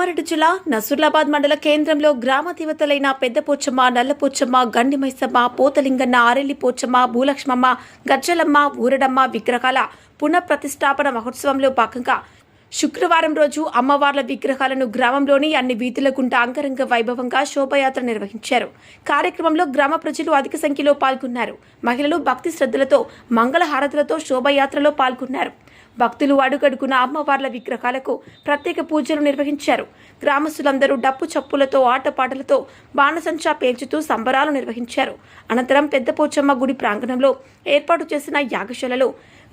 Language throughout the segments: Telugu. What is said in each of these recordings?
కామారెడ్డి జిల్లా నసూర్లాబాద్ మండల కేంద్రంలో గ్రామ దేవతలైన పెద్దపోచమ్మ నల్లపోచమ్మ గండిమైసమ్మ పోతలింగన్న ఆరెల్లి పోచమ్మ భూలక్ష్మమ్మ గజ్జలమ్మ ఊరడమ్మ విగ్రహాల పునఃప్రతిష్టాపన మహోత్సవంలో భాగంగా శుక్రవారం రోజు అమ్మవార్ల విగ్రహాలను గ్రామంలోని అన్ని వీధుల గుండా అంగరంగ వైభవంగా శోభయాత్ర నిర్వహించారు. కార్యక్రమంలో గ్రామ ప్రజలు అధిక సంఖ్యలో పాల్గొన్నారు. మహిళలు భక్తి శ్రద్ధలతో మంగళహారతులతో శోభయాత్రలో పాల్గొన్నారు. భక్తులు అడుగడుగున అమ్మవార్ల విగ్రహాలకు ప్రత్యేక పూజలు నిర్వహించారు. గ్రామస్తులందరూ డప్పు చప్పులతో ఆటపాటలతో బాణసంచా పేల్చుతూ సంబరాలు నిర్వహించారు. అనంతరం పెద్దపోచమ్మ గుడి ప్రాంగణంలో ఏర్పాటు చేసిన యాగశాలలో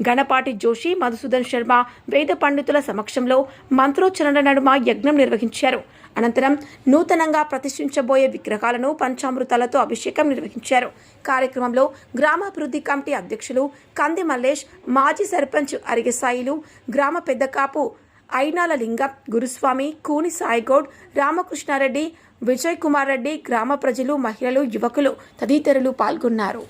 గణపాటి జోషి మధుసూదన్ శర్మ వేద పండితుల సమక్షంలో మంత్రోచ్చరణ నడుమ యజ్ఞం నిర్వహించారు. అనంతరం నూతనంగా ప్రతిష్ఠించబోయే విగ్రహాలను పంచామృతాలతో అభిషేకం నిర్వహించారు. కార్యక్రమంలో గ్రామాభివృద్ధి కమిటీ అధ్యక్షులు కంది మల్లేష్ మాజీ సర్పంచ్ అరిగసాయిలు గ్రామ పెద్దకాపు ఐనాల లింగం గురుస్వామి కూని సాయిగౌడ్ రామకృష్ణారెడ్డి విజయ్ కుమార్ రెడ్డి గ్రామ ప్రజలు మహిళలు యువకులు తదితరులు పాల్గొన్నారు.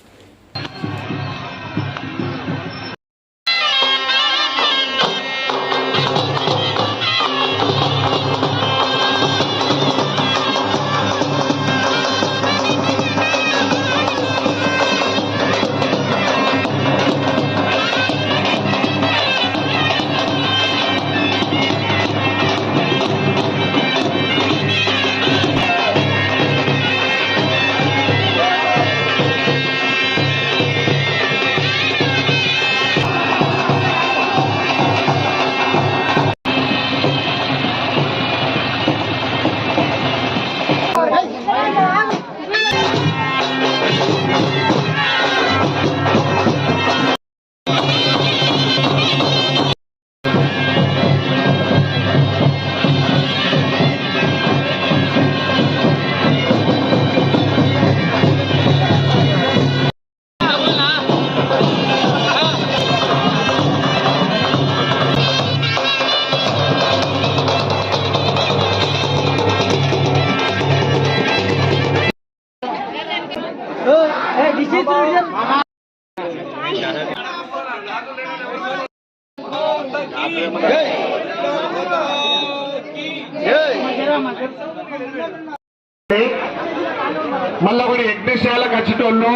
మళ్ళా కూడా యజ్ఞశాలకు వచ్చేటోళ్ళు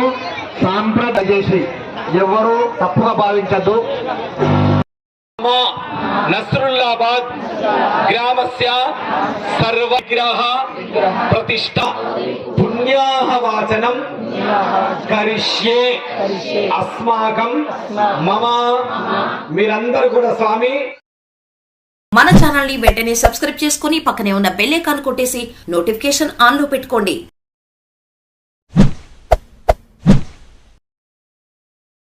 సాంప్రదాయ చేసి ఎవరు తప్పుగా భావించద్దు. నస్రుల్లాబాద్ గ్రామస్య సర్వగ్రహ ప్రతిష్ట పుణ్యాహ వాచనం కరిష్యే. అస్మాకం మమ. మీరందరూ కూడా స్వామి. మన ఛానల్ని వెంటనే సబ్స్క్రైబ్ చేసుకుని పక్కనే ఉన్న బెల్ ఐకాన్ కొట్టేసి నోటిఫికేషన్ ఆన్లో పెట్టుకోండి.